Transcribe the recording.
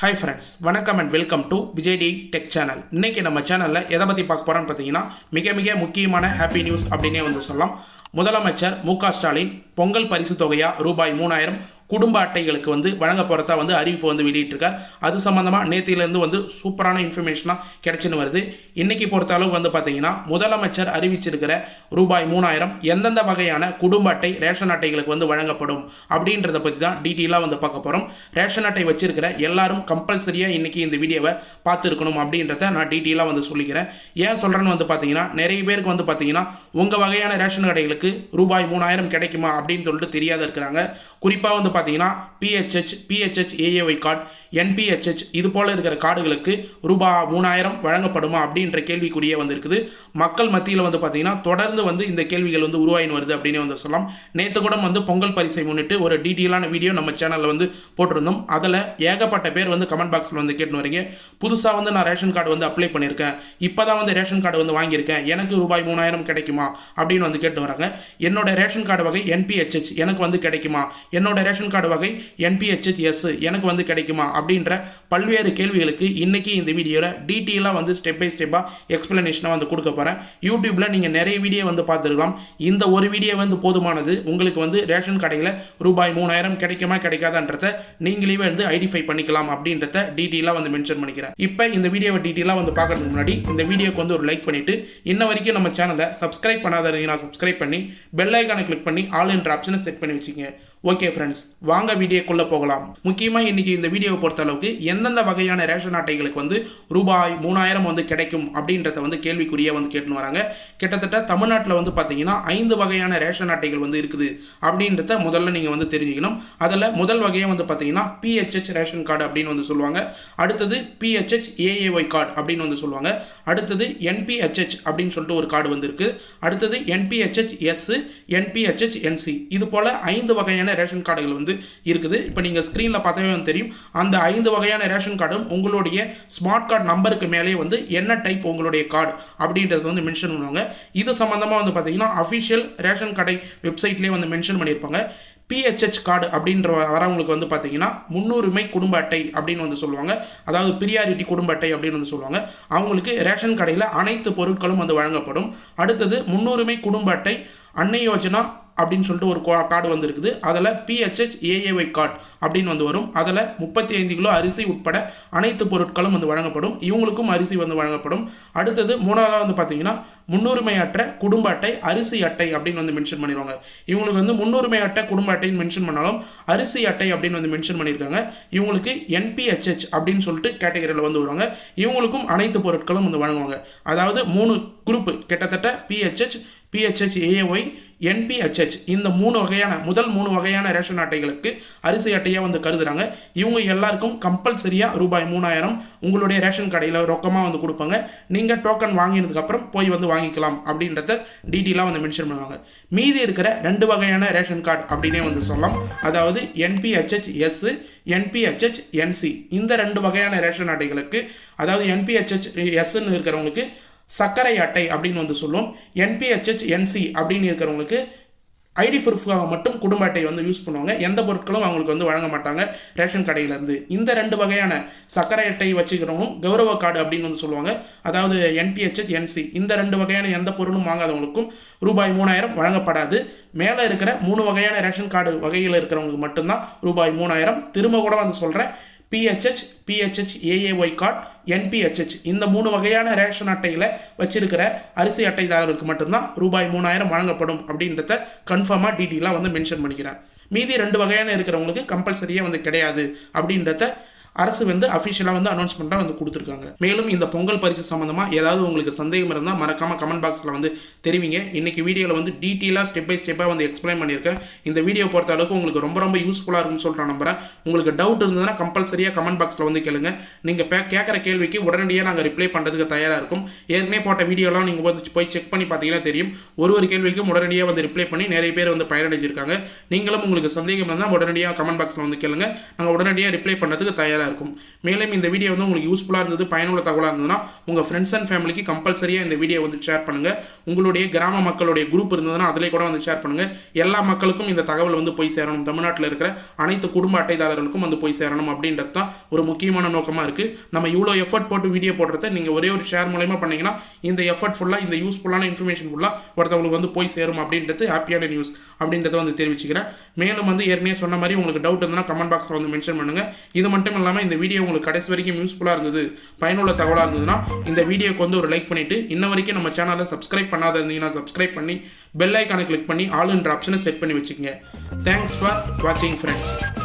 Hi friends வணக்கம் and welcome to விஜய்டி tech channel இன்றைக்கி நம்ம சேனலில் எதை பற்றி பார்க்க போகிறோன்னு பார்த்தீங்கன்னா மிக மிக முக்கியமான ஹாப்பி நியூஸ் அப்படின்னே வந்து சொல்லலாம். முதலமைச்சர் மு க ஸ்டாலின் பொங்கல் பரிசு தொகையா ரூபாய் மூணாயிரம் குடும்ப அட்டைகளுக்கு வந்து வழங்க போகிறதா வந்து அறிவிப்பு வந்து வெளியிட்டிருக்கார். அது சம்மந்தமாக நேத்திலேருந்து வந்து சூப்பரான இன்ஃபர்மேஷனாக கிடைச்சின்னு வருது. இன்றைக்கி பொறுத்த அளவுக்கு வந்து பார்த்திங்கன்னா முதலமைச்சர் அறிவிச்சிருக்கிற ரூபாய் மூணாயிரம் எந்தெந்த வகையான குடும்ப அட்டை ரேஷன் அட்டைகளுக்கு வந்து வழங்கப்படும் அப்படின்றத பற்றி தான் டீட்டெயிலாக வந்து பார்க்க போகிறோம் ரேஷன் அட்டை வச்சிருக்கிற எல்லாரும் கம்பல்சரியாக இன்றைக்கி இந்த வீடியோவை பார்த்துருக்கணும் அப்படின்றத நான் டீட்டெயிலாக வந்து சொல்லிக்கிறேன். ஏன் சொல்கிறேன்னு வந்து பார்த்தீங்கன்னா நிறைய பேருக்கு வந்து பார்த்தீங்கன்னா உங்கள் வகையான ரேஷன் கடைகளுக்கு ரூபாய் மூணாயிரம் கிடைக்குமா அப்படின்னு சொல்லிட்டு தெரியாத இருக்கிறாங்க. குறிப்பாக வந்து பார்த்தீங்கன்னா P H H P H H A A Y card N P H H இது போல் இருக்கிற கார்டுகளுக்கு ரூபா மூணாயிரம் வழங்கப்படுமா அப்படின்ற கேள்விக்குரிய வந்திருக்குது. மக்கள் மத்தியில் வந்து பார்த்தீங்கன்னா தொடர்ந்து வந்து இந்த கேள்விகள் வந்து உருவாயின் வருது அப்படின்னு வந்து சொல்லலாம். நேற்று கூட வந்து பொங்கல் பரிசை முன்னிட்டு ஒரு டீட்டெயிலான வீடியோ நம்ம சேனலில் வந்து போட்டிருந்தோம். அதில் ஏகப்பட்ட பேர் வந்து கமெண்ட் பாக்ஸில் வந்து கேட்டுன்னு வரீங்க. புதுசாக வந்து நான் ரேஷன் கார்டு வந்து அப்ளை பண்ணியிருக்கேன். இப்போ தான் வந்து ரேஷன் கார்டு வந்து வாங்கியிருக்கேன். எனக்கு ரூபாய் மூணாயிரம் கிடைக்குமா அப்படின்னு வந்து கேட்டு வராங்க. என்னோட ரேஷன் கார்டு வகை என்பிஹெச்ஹெச் எனக்கு வந்து கிடைக்குமா? என்னோட ரேஷன் கார்டு வகை என்பிஹெச்ஹெச் எஸ் எனக்கு வந்து கிடைக்குமா? அப்படின்ற பல்வேறு கேள்விகளுக்கு இன்னைக்கு இந்த வீடியோவில் டீட்டெயிலாக வந்து ஸ்டெப் பை ஸ்டெப்பாக எக்ஸ்ப்ளனேஷனாக வந்து கொடுக்க போகிறேன் யூடியூப்பில் நீங்கள் நிறைய வீடியோ வந்து பார்த்துருக்கலாம். இந்த ஒரு வீடியோ வந்து போதுமானது. உங்களுக்கு வந்து ரேஷன் கடையில் ரூபாய் மூணாயிரம் கிடைக்குமா கிடைக்காதான்றத நீங்களே வந்து ஐடென்டிஃபை பண்ணிக்கலாம் அப்படின்றத டீட்டெயிலாக வந்து மென்ஷன் பண்ணிக்கிறேன். இப்போ இந்த வீடியோவை டீட்டெயிலாக வந்து பார்க்குறதுக்கு முன்னாடி இந்த வீடியோக்கு வந்து ஒரு லைக் பண்ணிவிட்டு இன்ன வரைக்கும் நம்ம சேனலை சப்ஸ்கிரைப் பண்ணாதீங்கன்னா சப்ஸ்கிரைப் பண்ணி பெல் ஐக்கானை கிளிக் பண்ணி ஆல் என்ற ஆப்ஷனை செட் பண்ணி வச்சுக்கோங்க. ஓகே ஃப்ரெண்ட்ஸ் வாங்க வீடியோக்குள்ளே போகலாம். முக்கியமாக இன்றைக்கி இந்த வீடியோ பொறுத்தளவுக்கு எந்தெந்த வகையான ரேஷன் அட்டைகளுக்கு வந்து ரூபாய் மூணாயிரம் வந்து கிடைக்கும் அப்படின்றத வந்து கேள்விக்குரிய வந்து கேட்டுன்னு வராங்க. கிட்டத்தட்ட தமிழ்நாட்டில் வந்து பார்த்தீங்கன்னா ஐந்து வகையான ரேஷன் அட்டைகள் வந்து இருக்குது. அப்படின்றத முதல்ல நீங்கள் வந்து தெரிஞ்சுக்கணும். அதில் முதல் வகையாக வந்து பார்த்தீங்கன்னா பிஹெச்ஹெச் ரேஷன் கார்டு அப்படின்னு வந்து சொல்லுவாங்க. அடுத்தது பிஹெச்ஹெச் ஏஏஒய் கார்டு அப்படின்னு வந்து சொல்லுவாங்க. அடுத்தது என்பிஹெச்ஹெச் அப்படின்னு சொல்லிட்டு ஒரு கார்டு வந்திருக்கு அடுத்தது என்பிஹெச்ஹெச் எஸ் என்பிஹெச்ஹெச் என்சி இது போல் ஐந்து வகையான ரேஷன் கார்டுகள் வந்து இருக்குது. இப்போ நீங்கள் ஸ்க்ரீனில் பார்த்தாவே வந்து தெரியும். அந்த ஐந்து வகையான ரேஷன் கார்டும் உங்களுடைய ஸ்மார்ட் கார்டு நம்பருக்கு மேலே வந்து என்ன டைப் உங்களுடைய கார்டு அப்படின்றது வந்து மென்ஷன் பண்ணுவாங்க. இது சம்மந்தமாக வந்து பார்த்தீங்கன்னா அஃபிஷியல் ரேஷன் கடை வெப்சைட்லேயே வந்து மென்ஷன் பண்ணியிருப்பாங்க. பிஹெச்ஹெச் கார்டு அப்படின்ற வரவங்களுக்கு வந்து பார்த்தீங்கன்னா முன்னுரிமை குடும்ப அட்டை அப்படின்னு வந்து சொல்லுவாங்க. அதாவது பிரியாரிட்டி குடும்ப அட்டை அப்படின்னு வந்து சொல்லுவாங்க. அவங்களுக்கு ரேஷன் கடையில் அனைத்து பொருட்களும் வந்து வழங்கப்படும். அடுத்தது முன்னுரிமை குடும்ப அட்டை அன்னை யோஜனா அப்படின்னு சொல்லிட்டு ஒரு கார்டு வந்துருக்குது. அதில் பிஹெச்ஹெச் ஏஏஒய் கார்டு அப்படின்னு வந்து வரும். அதில் முப்பத்தி ஐந்து கிலோ அரிசி உட்பட அனைத்து பொருட்களும் வந்து வழங்கப்படும். இவங்களுக்கும் அரிசி வந்து வழங்கப்படும். அடுத்தது மூணாவதாக வந்து பார்த்தீங்கன்னா முன்னுரிமை அற்ற குடும்ப அட்டை அரிசி அட்டை அப்படின்னு வந்து மென்ஷன் பண்ணிடுவாங்க இவங்களுக்கு வந்து முன்னுரிமை அட்டை குடும்ப அட்டைன்னு மென்ஷன் பண்ணாலும் அரிசி அட்டை அப்படின்னு வந்து மென்ஷன் பண்ணியிருக்காங்க இவங்களுக்கு என்பிஹெச்ஹெச் அப்படின்னு சொல்லிட்டு கேட்டகரியில் வந்து வருவாங்க. இவங்களுக்கும் அனைத்து பொருட்களும் வந்து வழங்குவாங்க. அதாவது மூணு குரூப்பு கிட்டத்தட்ட பிஹெச்ஹெச் பிஹெச்ஹெச் ஏஏஒய் என்பிஹெச்ஹெச் இந்த மூணு வகையான முதல் மூணு வகையான ரேஷன் அட்டைகளுக்கு அரிசி அட்டையாக வந்து கருதுறாங்க. இவங்க எல்லாருக்கும் கம்பல்சரியாக ரூபாய் மூணாயிரம் உங்களுடைய ரேஷன் கடையில் ரொக்கமாக வந்து கொடுப்பாங்க. நீங்கள் டோக்கன் வாங்கினதுக்கப்புறம் போய் வந்து வாங்கிக்கலாம் அப்படின்றத டீட்டெயிலாக வந்து மென்ஷன் பண்ணுவாங்க. மீதி இருக்கிற ரெண்டு வகையான ரேஷன் கார்டு அப்படின்னே வந்து சொல்லலாம். அதாவது என்பிஹெச்ஹெச் எஸ் என்பிஹெச்ஹெச் என்சி இந்த ரெண்டு வகையான ரேஷன் அட்டைகளுக்கு அதாவது என்பிஹெச்ஹெச் எஸ்ன்னு இருக்கிறவங்களுக்கு சர்க்கரை அட்டை அப்படின்னு வந்து சொல்லுவோம் என்பிஹெச்ஹெச் என்சி அப்படின்னு இருக்கிறவங்களுக்கு ஐடி ப்ரூஃப்காக மட்டும் குடும்ப அட்டை வந்து யூஸ் பண்ணுவாங்க. எந்த பொருட்களும் அவங்களுக்கு வந்து வழங்க மாட்டாங்க ரேஷன் கடையிலேருந்து. இந்த ரெண்டு வகையான சர்க்கரை அட்டை வச்சுக்கிறவங்களும் கௌரவ கார்டு அப்படின்னு வந்து சொல்லுவாங்க. அதாவது என்பிஹெச்ஹெச் என்சி இந்த ரெண்டு வகையான எந்த பொருளும் வாங்காதவங்களுக்கும் ரூபாய் மூணாயிரம் வழங்கப்படாது. மேலே இருக்கிற மூணு வகையான ரேஷன் கார்டு வகையில் இருக்கிறவங்களுக்கு மட்டும்தான் ரூபாய் மூணாயிரம். திரும்ப கூட வந்து சொல்கிறேன் P H H P H H A A Y card N P H H இந்த மூணு வகையான ரேஷன் அட்டையில் வச்சிருக்கிற அரிசி அட்டைதாரர்களுக்கு மட்டும்தான் ரூபாய் மூணாயிரம் வழங்கப்படும் அப்படின்றத கன்ஃபார்மாக டீட்டெயிலாக வந்து மென்ஷன் பண்ணிக்கிறேன் மீதி ரெண்டு வகையான இருக்கிறவங்களுக்கு கம்பல்சரியாக வந்து கிடையாது அப்படின்றத அரசு வந்து அஃபிஷியலாக வந்து அனௌன்ஸ்மெண்ட்டாக வந்து கொடுத்துருக்காங்க. மேலும் இந்த பொங்கல் பரிசு சம்மந்தமாக ஏதாவது உங்களுக்கு சந்தேகம் இருந்தால் மறக்காமல் கமெண்ட் பாக்ஸில் வந்து தெரிவிங்க. இன்றைக்கி வீடியோவில் வந்து டீட்டெயிலாக ஸ்டெப் பை ஸ்டெப்பாக வந்து எக்ஸ்பிளைன் பண்ணியிருக்கேன். இந்த வீடியோ பொறுத்த அளவுக்கு உங்களுக்கு ரொம்ப ரொம்ப யூஸ்ஃபுல்லாக இருக்கும்னு சொல்லிட்டு நான் உங்களுக்கு டவுட் இருந்ததுன்னா கம்பல்சரியாக கமெண்ட் பாக்ஸில் வந்து கேளுங்க. நீங்கள் பே கேட்குற கேள்விக்கு உடனடியாக நாங்கள் ரிப்ளை பண்ணுறதுக்கு தயாராக இருக்கும். ஏற்கனவே போட்ட வீடியோலாம் நீங்கள் வந்து போய் செக் பண்ணி பார்த்தீங்கன்னா தெரியும். ஒரு ஒரு கேள்விக்கும் உடனடியாக வந்து ரிப்ளை பண்ணி நிறைய பேர் வந்து பயனடைஞ்சிருக்காங்க. நீங்களும் உங்களுக்கு சந்தேகம் இருந்தால் உடனடியாக கமெண்ட் பாக்ஸில் வந்து கேளுங்க. நாங்கள் உடனடியாக ரிப்ளை பண்ணுறதுக்கு தயாராக பயனுள்ளதாக இருக்கும். மேலும் இந்த வீடியோ வந்து உங்களுக்கு யூஸ்ஃபுல்லாக இருந்தது பயனுள்ள தகவலாக இருந்ததுன்னா உங்கள் ஃப்ரெண்ட்ஸ் அண்ட் ஃபேமிலிக்கு கம்பல்சரியாக இந்த வீடியோ வந்து ஷேர் பண்ணுங்கள் உங்களுடைய கிராம மக்களுடைய குரூப் இருந்ததுன்னா அதிலே கூட வந்து ஷேர் பண்ணுங்கள் எல்லா மக்களுக்கும் இந்த தகவல் வந்து போய் சேரணும். தமிழ்நாட்டில் இருக்கிற அனைத்து குடும்ப அட்டைதாரர்களுக்கும் வந்து போய் சேரணும் அப்படின்றது தான் ஒரு முக்கியமான நோக்கமாக இருக்குது நம்ம இவ்வளோ எஃபர்ட் போட்டு வீடியோ போடுறத நீங்கள் ஒரே ஒரு ஷேர் மூலயமா பண்ணிங்கன்னா இந்த எஃபர்ட் ஃபுல்லாக இந்த யூஸ்ஃபுல்லான இன்ஃபர்மேஷன் ஃபுல்லாக ஒருத்தவங்களுக்கு வந்து போய் சேரும் அப்படின்றது ஹாப்பியான நியூஸ் அப்படின்றத வந்து தெரிவிச்சுக்கிறேன். மேலும் வந்து ஏற்கனவே சொன்ன மாதிரி உங்களுக்கு டவுட் இருந்ததுன்னா கமெண்ட் பாக்ஸில் வந்து மென்ஷன் பண்ணுங்கள் இது மட்டும் இல்லாமல் இந்த வீடியோ உங்களுக்கு கடைசி வரைக்கும் யூஸ்ஃபுல்லாக இருந்தது பயனுள்ள தகவலாக இருந்ததுன்னா இந்த வீடியோக்கு வந்து ஒரு லைக் பண்ணிவிட்டு இன்ன வரைக்கும் நம்ம சேனலை சப்ஸ்கிரைப் பண்ணாத இருந்தீங்கன்னா சப்ஸ்கிரைப் பண்ணி பெல் ஐக்கானை கிளிக் பண்ணி ஆல் ஆப்ஷனை செட் பண்ணி வச்சுக்கோங்க. தேங்க்ஸ் ஃபார் வாட்சிங் ஃப்ரெண்ட்ஸ்